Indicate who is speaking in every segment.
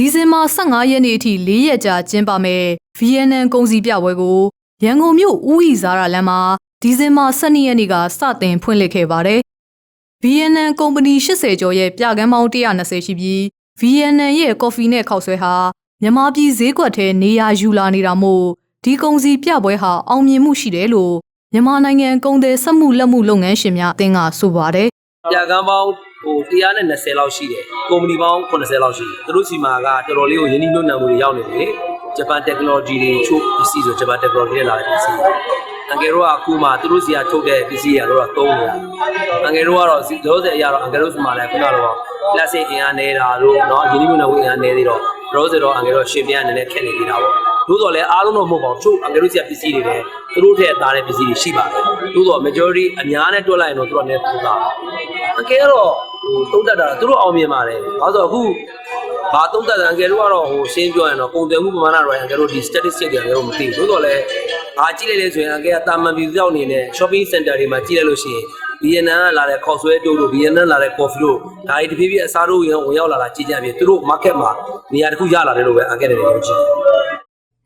Speaker 1: ဒီဇင်ဘာ15ရက်နေ့အထိ၄ရက်ကြာကျင်းပမယ် VNN ကုန်စည်ပြပွဲကိုရန်ကုန်မြို့ဦးဤဇာရလမ်းမှာဒီဇင်ဘာ12ရက်နေ့ကစတင်ဖွင့်လှစ်ခဲ့ပါတယ်။ VNN ကုမ္ပဏီ80ကျော်ရဲ့ပြကန်းပေါင်း120ရှိပြီး VNN ရဲ့ကော်ဖီနဲ့ခောက်ဆွဲဟာမြန်မာပြည်ဈေးကွက်ထဲနေရာယူလာနေတာမို့ဒီကုန်စည်ပြပွဲဟာအောင်မြင်မှုရှိတယ်လို့မြန်မာနိုင်ငံကုန်သည်စက်မှုလက်မှုလုပ်ငန်းရှင်များအသင်းကဆိုပါတယ်
Speaker 2: ပြကန်းပေါင်း ဟို120လောက်ရှိတယ်ကုမ္ပဏီပေါင်း80လောက်ရှိတယ်သူတို့စီမှာကတော်တော်လေးကိုယင်းနှိမ့်ညွတ်နှံမှုတွေရောက်နေတယ်ဂျပန် technology တွေချို့ပစ္စည်းဆိုဂျပန် technology နဲ့လာတဲ့ပစ္စည်းအငယ်တို့ကအခုမှသူတို့စီကထုတ်တဲ့ပစ္စည်းတွေကတော့သုံးနေတာအငယ်တို့ကတော့ဒီလိုစေအရာတော့အငယ်တို့စီမှာလည်းခုနကတော့ plastic အင်အားနေတာတို့เนาะယင်းနှိမ့်ညွတ်နှံမှုအင်အားနေသေးတော့ရောစေတော့အငယ်တို့ရှင်ပြန်အနေနဲ့ခက်နေသေးတာပေါ့သို့တော်လည်းအားလုံးတော့မဟုတ်ပါဘူးချို့အငယ်တို့စီကပစ္စည်းတွေလည်းသူတို့ထည့်သားတဲ့ပစ္စည်းတွေရှိပါတယ်သို့တော် majority အများနဲ့တွက်လိုက်ရင်တော့သူတို့လည်းပိုသားအကယ်တော့ ဟိုတုံးတက်တာသူတို့အောင်မြင်ပါတယ်ဘာလို့ဆိုအခုဘာတုံးတက်တယ်အကယ်တို့ကတော့ဟိုရှင်းပြောရင်တော့ပုံတယ်မှုပမာဏတော့အကယ်တို့ဒီ statistic တွေလည်းမသိဘူးသို့တော်လည်းဘာကြည့်လိုက်လဲဆိုရင်အကယ်ကတာမန်ပြည်သူရောက်နေတဲ့ shopping center တွေမှာကြည့်လိုက်လို့ရှိရင်ဗီယက်နမ်ကလာတဲ့ခေါက်ဆွဲတိုးတို့ဗီယက်နမ်လာတဲ့ကော်ဖီတို့ဒါတွေတဖြည်းဖြည်းအစားတို့ဝင်ရောက်လာတာကြည့်ကြပြီသူတို့ market မှာနေရာတစ်ခုရလာတယ်လို့ပဲအကယ်တွေပြောကြည့်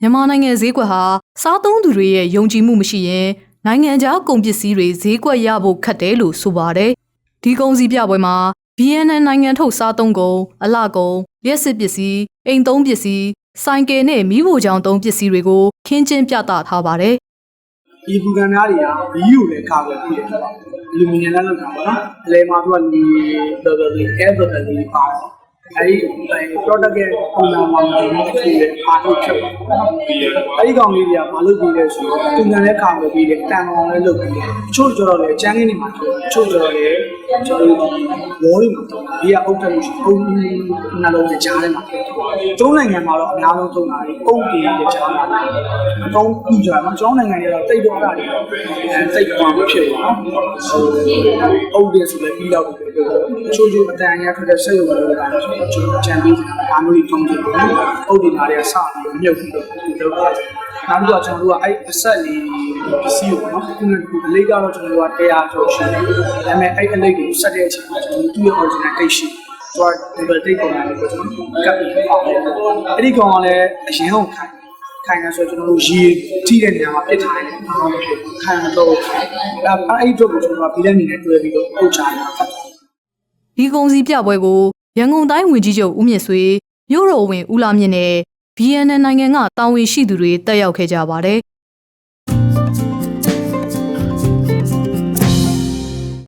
Speaker 1: မြန်မာနိုင်ငံဈေးကွက်ဟာစားသုံးသူတွေရဲ့ယုံကြည်မှုမရှိရင်နိုင်ငံခြားကုန်ပစ္စည်းတွေဈေးကွက်ရဖို့ခက်တယ်လို့ဆိုပါတယ်။ ဒီကုန်စည်ပြပွဲမှာ BNN နိုင်ငံထုတ်စားသုံးကုန်အလှကုန်လျှက်စစ်ပစ္စည်းအိမ်သုံးပစ္စည်းဆိုင်ကယ်နဲ့မိဖို့ကြောင်သုံးပစ္စည်းတွေကိုခင်းကျင်းပြသထားပါတယ်
Speaker 3: ဒီပူကန်များတွေကဘီယူလည်းကာကွယ်ပြီးတယ်ဆိုတော့အလူမီနီယံလည်းလုပ်တာပေါ့နော်အလဲမှာသူကဒီတော်တော်လေးအဲတော်တော်လေးပါတယ် အဲဒီ product ရဲ့ပုံစံမှာဒီလိုဖြစ်တဲ့အားထုတ်ချက်ပါအဲဒီကောင်လေးတွေကမလုပ်ပြီးလဲဆိုတော့ပူကန်လည်းကာကွယ်ပြီးတယ်တန်ကောင်လည်းလုပ်ပြီးတယ်ချို့ကျတော့လေအချမ်းကင်းနေမှာချို့ကျတော့လေကျွန်တော်တို့ဝေါ်တွေမှာဒီကအုတ်တက်လို့ရှိအုတ်နှလုံးနဲ့ကြားထဲမှာကျုံးနိုင်ငံမှာတော့အများဆုံးသုံးတာလေအုတ်တွေနဲ့ကြားမှာအတုံးပြကြမှာကျောင်းနိုင်ငံတွေတော့တိတ်တော့တာတွေအဲစိတ်ကွာမဖြစ်ဘူးနော်ဟိုအုတ်တွေဆိုလည်းပြီးတော့ပြီးတော့ချိုးချိုးအတန်ရထွက်တဲ့ဆက်ရုပ်တွေကတော့ကျွန်တော်ချန်ပီးဒါမျိုးကြီးတုံးတယ်အုတ်တွေနားတွေကစပြီးမြုပ်ပြီးတော့လုပ်တာနောက်ပြီးတော့ကျွန်တော်တို့ကအဲ့အဆက်လေးပစ္စည်းကိုနော်ခုနကအလေးကတော့ကျွန်တော်တို့ကတရားကျော်ရှိတယ်ဒါပေမဲ့အဲ့အလေးကိုဆက်တဲ့အချိန်မှာကျွန်တော်သူ့ရဲ့ original taste ရှိသွား double take ပုံစံလေးကိုကျွန်တော်ကပ်ပြီးပေါ့အဲ့ဒီကောင်ကလည်းအရင်ကခိုင်ခိုင်နေဆိုကျွန်တော်တို့ရေထိတဲ့နေရာမှာပြစ်ထားတယ်။အော်ခိုင်တော့အဲ့အဲ့ဒီတော့ကျွန်တော်ကပြီးတဲ့နေနဲ့တွေ့ပြီးတော့ပုတ်ချတယ်။
Speaker 1: ဒီကုန်စည်ပြပွဲကို ရန်ကုန်တိုင်းဝန်ကြီးချုပ်ဦးမြင့်ဆွေမြို့တော်ဝင်ဦးလာမြင့်နဲ့ BNN နိုင်ငံကတာဝန်ရှိသူတွေတက်ရောက်ခဲ့ကြပါတယ်